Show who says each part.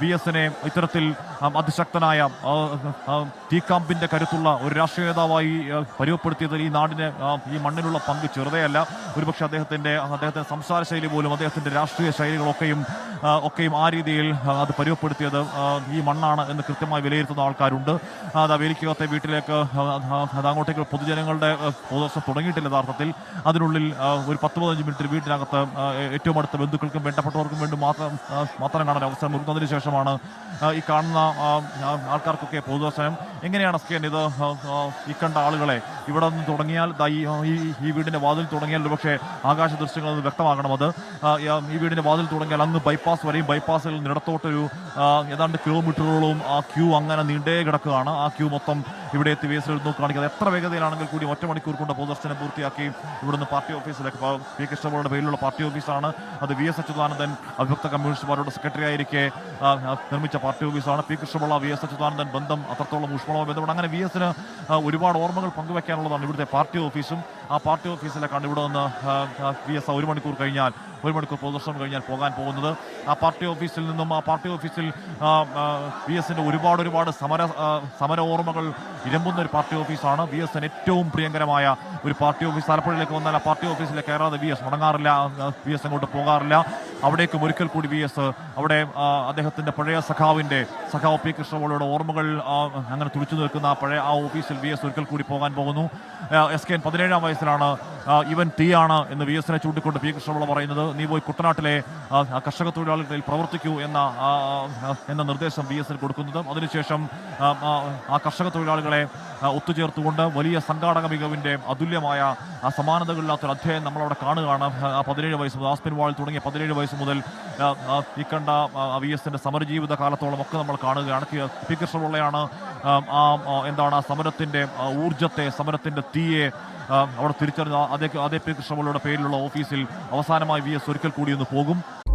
Speaker 1: V എസിനെ ഇത്തരത്തിൽ അതിശക്തനായ T കാമ്പിന്റെ കരുത്തുള്ള ഒരു രാഷ്ട്രീയ നേതാവായി പരിവപ്പെടുത്തിയത് ഈ നാടിന് ഈ മണ്ണിലുള്ള പങ്ക് ചെറുതയല്ല. ഒരുപക്ഷെ അദ്ദേഹത്തിന്റെ അദ്ദേഹത്തിന്റെ സംസാര ശൈലി പോലും അദ്ദേഹത്തിന്റെ രാഷ്ട്രീയ ശൈലികളൊക്കെയും ഒക്കെയും ആ രീതിയിൽ അത് പരിവപ്പെടുത്തിയത് ഈ മണ്ണാണ് എന്ന് കൃത്യമായി വിലയിരുത്തുന്ന ആൾക്കാരുണ്ട്. അത് വേലിക്കകത്തെ വീട്ടിലേക്ക് ആ, ആ, അത് അങ്ങോട്ടേക്ക് പൊതുജനങ്ങളുടെ പൊതുദർശനം തുടങ്ങിയിട്ടില്ല യഥാർത്ഥത്തിൽ. അതിനുള്ളിൽ ഒരു പത്ത് പതിനഞ്ച് മിനിറ്റ് വീട്ടിനകത്ത് ഏറ്റവും അടുത്ത ബന്ധുക്കൾക്കും വേണ്ടപ്പെട്ടവർക്കും വേണ്ടി മാത്രം മാത്രം കാണാൻ അവസരം ഒരുക്കുന്നതിന് ശേഷമാണ് ആ, ഈ കാണുന്ന ആൾക്കാർക്കൊക്കെ പൊതുദർശനം എങ്ങനെയാണ് സ്കേൻ ഇത് ഈ കണ്ട ആളുകളെ? ഇവിടെ നിന്ന് തുടങ്ങിയാൽ ഈ ഈ- വീടിന്റെ വാതിൽ തുടങ്ങിയാൽ ഒരുപക്ഷെ ആകാശ ദൃശ്യങ്ങൾ വ്യക്തമാകണം അത്. ഈ- വീടിന്റെ വാതിൽ തുടങ്ങിയാൽ അങ്ങ് ബൈപ്പാസ് വരെയും ബൈപ്പാസിൽ നിന്നിടത്തോട്ടൊരു ഏതാണ്ട് കിലോമീറ്ററുകളോളം ആ ക്യൂ അങ്ങനെ നീണ്ടേ കിടക്കുകയാണ്. ആ ക്യൂ മൊത്തം ഇവിടെ എത്തി വേസിൽ നോക്കുകയാണെങ്കിൽ എത്ര വേഗതയിലാണെങ്കിൽ കൂടി ഒറ്റ മണിക്കൂർ കൊണ്ട് പൊതുദർശനം പൂർത്തിയാക്കി ഇവിടുന്ന് പാർട്ടി ഓഫീസിലേക്ക് പോ- കൃഷ്ണപോളുടെ പേരിലുള്ള പാർട്ടി ഓഫീസാണ്. അത് വി. എസ്. അച്യുതാനന്ദൻ അഭിഭക്ത കമ്മ്യൂണിസ്റ്റ് പാർട്ടിയുടെ സെക്രട്ടറി ആയിരിക്കെ നിർമ്മിച്ച പാർട്ടി ഓഫീസാണ് P Krishnapillai V S Achuthanandan ബന്ധം അത്രത്തോളം ഊഷ്മളമായ ബന്ധപ്പെട്ട് അങ്ങനെ വി എസിന് ഒരുപാട് ഓർമ്മകൾ പങ്കുവെക്കാനുള്ളതാണ് ഇവിടുത്തെ പാർട്ടി ഓഫീസും. ആ പാർട്ടി ഓഫീസിലേക്കാണ് ഇവിടെ വി എസ് ഒരു മണിക്കൂർ കഴിഞ്ഞാൽ ഒരു മണിക്കൂർ പൊതുദർശനം കഴിഞ്ഞാൽ പോകാൻ പോകുന്നത്. ആ പാർട്ടി ഓഫീസിൽ നിന്നും ആ പാർട്ടി ഓഫീസിൽ വി എസിന്റെ ഒരുപാട് ഒരുപാട് സമര സമര ഓർമ്മകൾ ഇരമ്പുന്ന ഒരു പാർട്ടി ഓഫീസാണ്. വി എസിന് ഏറ്റവും പ്രിയങ്കരമായ ഒരു പാർട്ടി ഓഫീസ്. ആലപ്പുഴയിലേക്ക് വന്നാൽ ആ പാർട്ടി ഓഫീസിൽ കയറാതെ വി എസ് മുടങ്ങാറില്ല വി എസ് അങ്ങോട്ട് പോകാറില്ല. അവിടേക്കും ഒരിക്കൽ കൂടി വി എസ് അവിടെ അദ്ദേഹത്തിന്റെ പഴയ സഖാവിന്റെ സഖാവ് പി കൃഷ്ണപോളിയുടെ ഓർമ്മകൾ അങ്ങനെ തുടിച്ചു നിൽക്കുന്ന ആ പഴയ ആ ഓഫീസിൽ വി എസ് ഒരിക്കൽ കൂടി പോകാൻ പോകുന്നു. എസ് കെ പതിനേഴാം വയസ്സിലാണ് ഇവൻ ആണ് എന്ന് വി എസിനെ ചൂണ്ടിക്കൊണ്ട് പി കൃഷ്ണപിള്ള പറയുന്നത്. നീ പോയി കുട്ടനാട്ടിലെ കർഷക തൊഴിലാളികളിൽ പ്രവർത്തിക്കൂ എന്ന എന്ന നിർദ്ദേശം വി എസിന് കൊടുക്കുന്നതും. അതിനുശേഷം ആ, കർഷക തൊഴിലാളികളെ ഒത്തുചേർത്തുകൊണ്ട് വലിയ സംഘാടക മികവിന്റെ അതുല്യമായ സമാനതകളില്ലാത്തൊരു അധ്യായം നമ്മളവിടെ കാണുകയാണ്. പതിനേഴ് വയസ്സ് മുതൽ ആസ്പിൻ വാൾ തുടങ്ങിയ പതിനേഴ് വയസ്സ് മുതൽ ഈ കണ്ട വി എസിന്റെ സമരജീവിത കാലത്തോളം ഒക്കെ നമ്മൾ കാണുകയാണ്. പി കൃഷ്ണപിള്ളയാണ് ആ, എന്താണ് ആ സമരത്തിന്റെ ആ, ഊർജത്തെ സമരത്തിന്റെ തീയെ അവിടെ തിരിച്ചറിഞ്ഞ അതേ അതേ പി കൃഷ്ണപിള്ളയുടെ പേരിലുള്ള ഓഫീസിൽ അവസാനമായി വി എസ് ഒരിക്കൽ കൂടി ഒന്ന് പോകും.